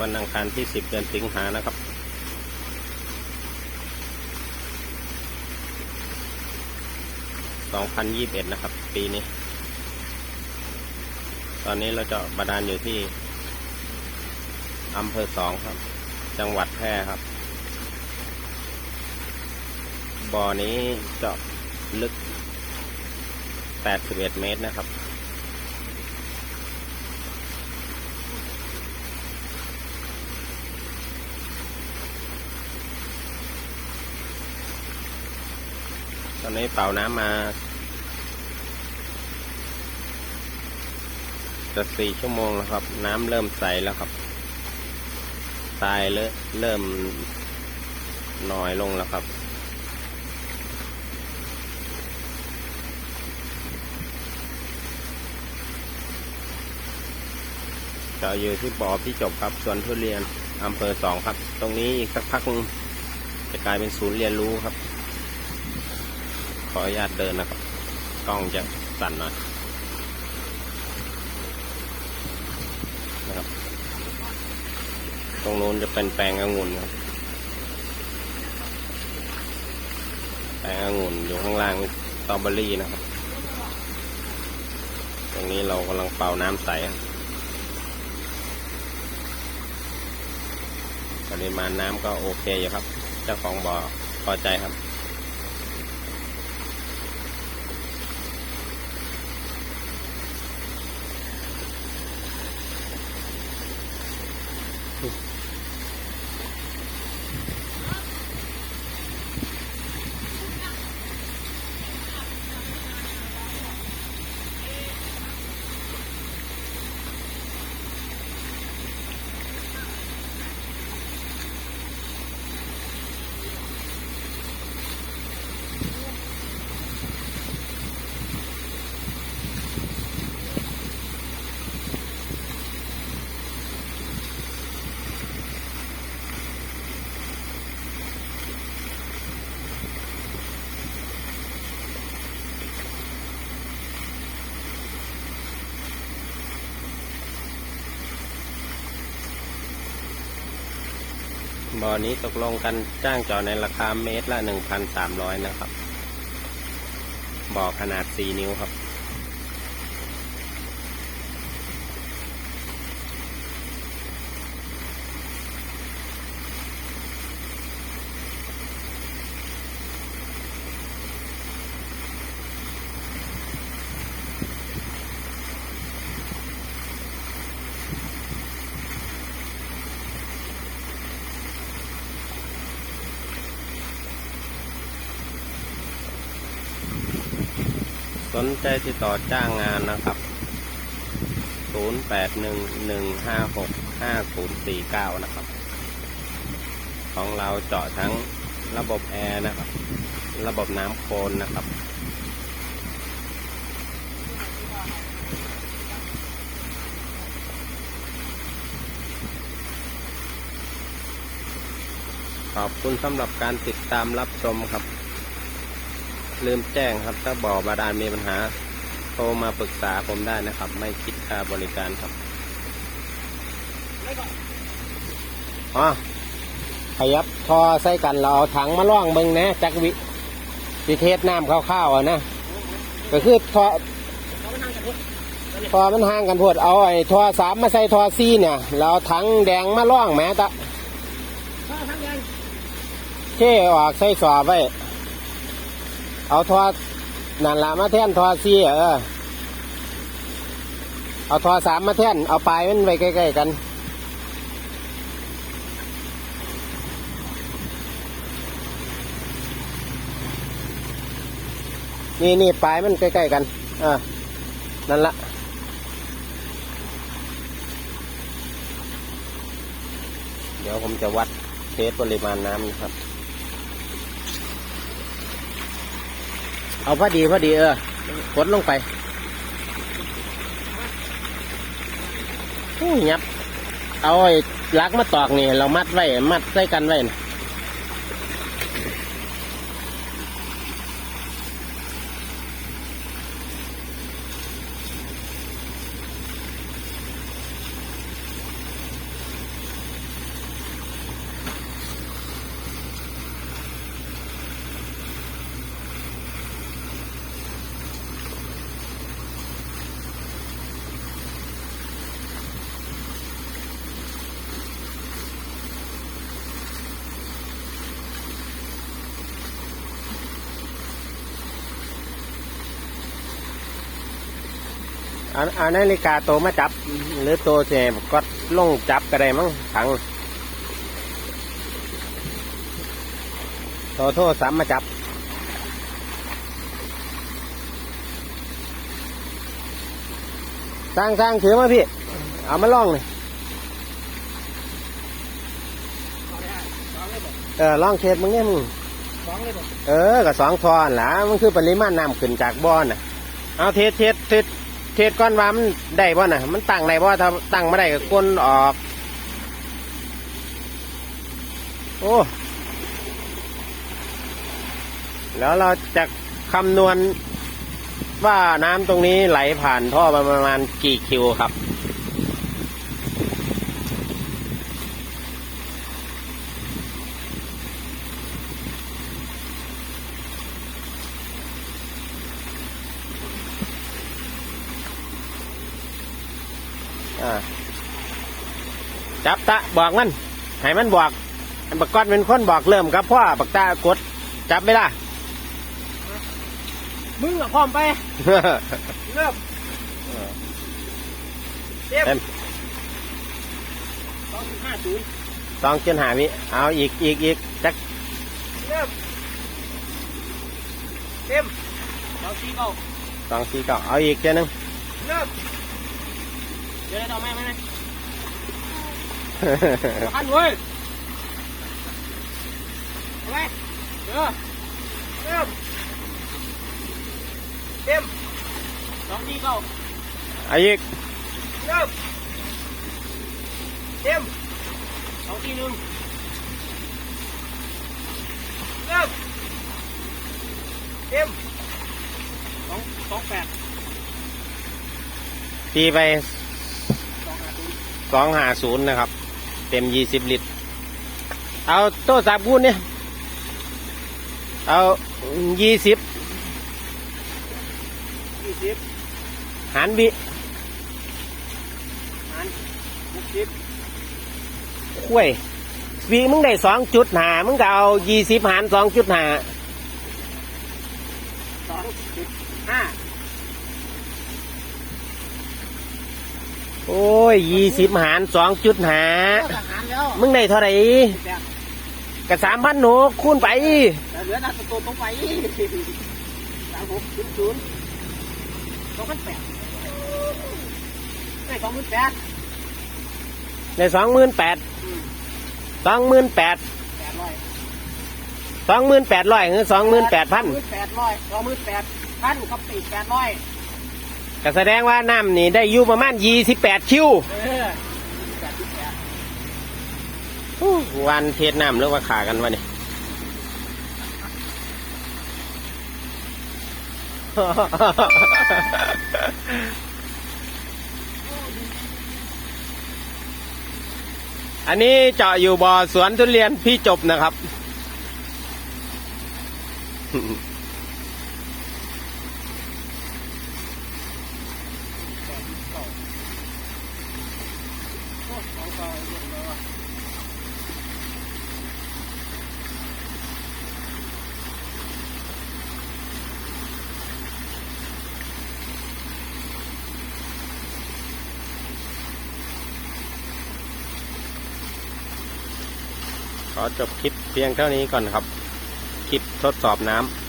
วันอังคารที่10เดือนสิงหานะครับ2021นะครับ ปีนี้ ตอนนี้เราจะบาดาลอยู่ที่อำเภอสองครับ จังหวัดแพร่ครับ บ่อนี้เจาะลึก81เมตรนะครับ อนนี้เป่าน้ำมา จะสี่ชั่วโมงแล้วครับ น้ำเริ่มใสแล้วครับทรายเริ่มเริ่มน้อยลงแล้วครับ จะอยู่ที่บ่อพี่จบครับสวนทุเรียนอำเภอสองครับ ตรงนี้อีกสักพักจะกลายเป็นศูนย์เรียนรู้ครับ ออนุญาตเดินนะครับ กล้องจะสั่นหน่อยนะครับ ตรงนู้นจะเป็นแปลงองุ่นครับ แปลงองุ่นอยู่ข้างล่างสตรอเบอรี่นะครับ ตรงนี้เรากำลังเป่าน้ำใสครับปริมาณน้ำก็โอเคอยู่ครับ เจ้าของบ่อพอใจครับ 嗯。 บ่อนี้ตกลงกันจ้างจอในราคาเมตรละหนึ่งพันสามร้อยนะครับ บ่อขนาดสี่นิ้วครับ สนใจติดต่อจ้างงานนะครับ 0811565049 นะครับ ของเราเจาะทั้งระบบแอร์นะครับ ระบบน้ำโคลนนะครับ ขอบคุณสำหรับการติดตามรับชมครับ ลืมแจ้งครับ ถ้าบ่อบาดาลมีปัญหา โทรมาปรึกษาผมได้นะครับ ไม่คิดค่าบริการครับอ๋อขยับทอใส่กันเราเอาถังมาล่องเบิงนะจักวิวิเทศน้ำข้าวๆอะนะก็คือทอทอมันห่างกันพวดเอาไอ้ทอสามมาใส่ทอซีเนี่ยเราเอาถังแดงมาล่องแหม้ตะเช่ออกใส่สอบไว้ เอาทอนั่นละมาแท่นทอซีเออ เอาทอสามมาแท่นเอาปลายมันไว้ใกล้ๆกัน นี่นี่ปลายมันใกล้ๆกันเออนั่นละเดี๋ยวผมจะวัดเทสปริมาณน้ำนะครับ เอาพอดีพอดีเออกดลงไปอู้ยับ เอาไอ้ลักมาตอกนี่ เรามัดไว้ มัดใส่กันไว้นะ เอาเอานาฬิกาโตวมาจับ หรือตัวเจก็ลงจับก็ได้มั้งถังโทรโทรสามมาจับสร้างสร้างถือมาพี่ เอามาล่องเลยเออล่องเทสมึงเนี่ยมึงสองเลยบ่เออกับสองทอนล่ะมันคือปริมาณน้ำขึ้นจากบ่อน่ะ เอาเทสเทสเทส เทสก้อนว่ามันได้บ่น่ะ มันตั้งได้บ่ถ้าตั้งไม่ได้ก็ก้นออก โอ้ แล้วเราจะคำนวณว่าน้ำตรงนี้ไหลผ่านท่อประมาณกี่คิวครับ จับตะบอกมันให้มันบอกบักก้อนเป็นคนบอกเริ่มครับพ่อบักตากด จับไม่ได้มึงอะพร้อมไป เริ่มเต็มเต็มสองห้าศูนย์สองจนหาวิเอาอีกอีกอีกจักเริ่มเต็มสองสี่เก้าสองสี่เก้าเอาอีกเจนึงเริ่ม เดี๋ยวได้ต่อแม่ไหมนะขันเว้ยเอาไหมเดี๋ย สองหาศูนย์นะครับ เต็มยี่สิบลิตร เอาโต๊ะสามคูณเนี่ยเอายี่สิบยี่สิบหารบิหารหกสิบคุ้ยวีมึงได้สองจุดหามึงก็เอายี่สิบหารสองจุดหาสองสิบห้า โอ้ยยี่สิบหารสองจุดหาทหารแล้วมึงได้เท่าไหร่แปดกับสามพันหกคูณไปแต่เหลือนัดตัวตรงไปสามหกศูนย์ศูนย์สองพันแปดได้สองพันแปดได้สองหมื่นแปดสองหมื่นแปดแปดร้อยสองหมื่นแปดร้อยหรือสองหมื่นแปดพันสองหมื่นแปดร้อยสองหมื่นแปดพันกับปีแปดร้อย ก็แสดงว่าน้ำนี่ได้อยู่ประมาณยี่สิบแปดคิวออวันเทศน้ำหรือว่าขากันวะนี่อันนี้เจาะอยู่บ่อสวนทุเรียนพี่จบนะครับ โอ้สองต่อเยอะเลยว่ะ ขอจบคลิปเพียงเท่านี้ก่อนครับ คลิปทดสอบน้ำ